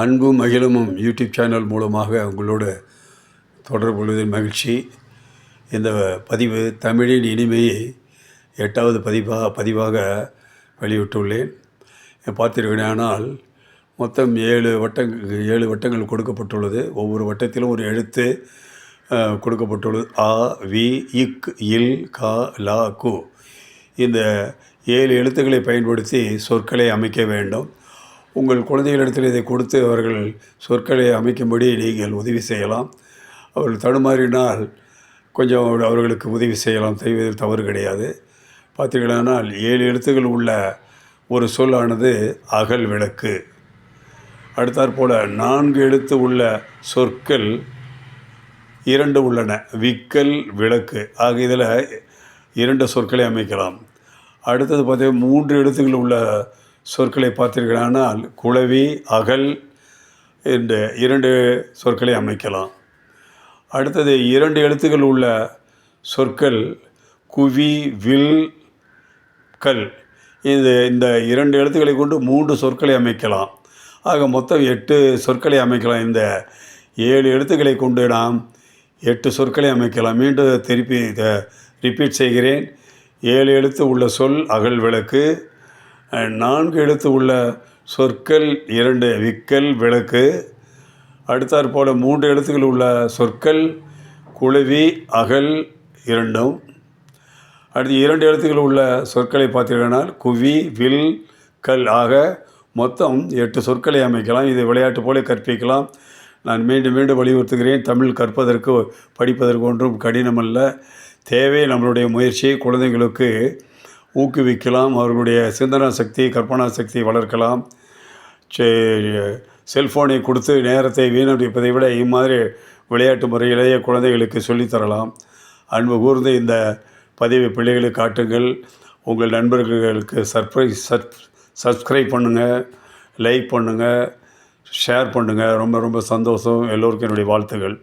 அன்பும் மகிழமும் YouTube channel மூலமாக உங்களோடு தொடர்பு கொள்வதில் மகிழ்ச்சி. இந்த பதிவு தமிழின் இனிமையை எட்டாவது பதிவாக பதிவாக வெளியிட்டுள்ளேன். பார்த்தீர்களானால் மொத்தம் ஏழு வட்டங்கள் ஏழு வட்டங்கள் கொடுக்கப்பட்டுள்ளது. ஒவ்வொரு வட்டத்திலும் ஒரு எழுத்து கொடுக்கப்பட்டுள்ளது. ஆ வி இக் இல் கா லா கு. இந்த ஏழு எழுத்துக்களை பயன்படுத்தி சொற்களை அமைக்க வேண்டும். உங்கள் குழந்தைகளிடத்தில் இதை கொடுத்து அவர்கள் சொற்களை அமைக்கும்படி நீங்கள் உதவி செய்யலாம். அவர்கள் தடுமாறினால் கொஞ்சம் அவர்களுக்கு உதவி செய்யலாம். செய்வதில் தவறு கிடையாது. பார்த்தீங்களானால் ஏழு எழுத்துக்கள் உள்ள ஒரு சொல்லானது அகல் விளக்கு. அடுத்தாற்போல் நான்கு எழுத்து உள்ள சொற்கள் இரண்டு உள்ளன. விக்கல் விளக்கு. ஆக இதில் இரண்டு சொற்களை அமைக்கலாம். அடுத்தது பார்த்தீங்கன்னா மூன்று எழுத்துக்கள் உள்ள சொற்களை பார்த்தீர்களானால் குளவி அகல் என்ற இரண்டு சொற்களை அமைக்கலாம். அடுத்தது இரண்டு எழுத்துக்கள் உள்ள சொற்கள் குவி வில் கல். இது இந்த இரண்டு எழுத்துக்களை கொண்டு மூன்று சொற்களை அமைக்கலாம். ஆக மொத்தம் எட்டு சொற்களை அமைக்கலாம். இந்த ஏழு எழுத்துக்களை கொண்டு நாம் எட்டு சொற்களை அமைக்கலாம். மீண்டும் திருப்பி ரிப்பீட் செய்கிறேன். ஏழு எழுத்து உள்ள சொல் அகல் விளக்கு நான்கு எழுத்து உள்ள சொற்கள் இரண்டு விக்கல் விளக்கு. அடுத்தாற் போல் மூன்று எழுத்துக்கள் உள்ள சொற்கள் குழுவி அகல் இரண்டும். அடுத்து இரண்டு எழுத்துக்கள் உள்ள சொற்களை பார்த்தீர்களானால் குவி வில் கல் ஆக மொத்தம் எட்டு சொற்களை அமைக்கலாம். இது விளையாட்டு போல கற்பிக்கலாம். நான் மீண்டும் மீண்டும் வலியுறுத்துகிறேன். தமிழ் கற்பதற்கு படிப்பதற்கு ஒன்றும் கடினமல்ல. தேவை நம்மளுடைய முயற்சியை குழந்தைகளுக்கு ஊக்குவிக்கலாம் அவர்களுடைய சிந்தனா சக்தி கற்பனா சக்தி வளர்க்கலாம். செல்ஃபோனை கொடுத்து நேரத்தை வீணடிப்பதை விட இம்மாதிரி விளையாட்டு முறையிலேயே குழந்தைகளுக்கு சொல்லித்தரலாம். அன்பு கூர்ந்து இந்த பதிவை பிள்ளைகளுக்கு காட்டுங்கள். உங்கள் நண்பர்களுக்கு சர்ப்ரைஸ் சப் சப்ஸ்கிரைப் பண்ணுங்கள் லைக் பண்ணுங்கள் ஷேர் பண்ணுங்கள் ரொம்ப ரொம்ப சந்தோஷம். எல்லோருக்கும் என்னுடைய வாழ்த்துகள்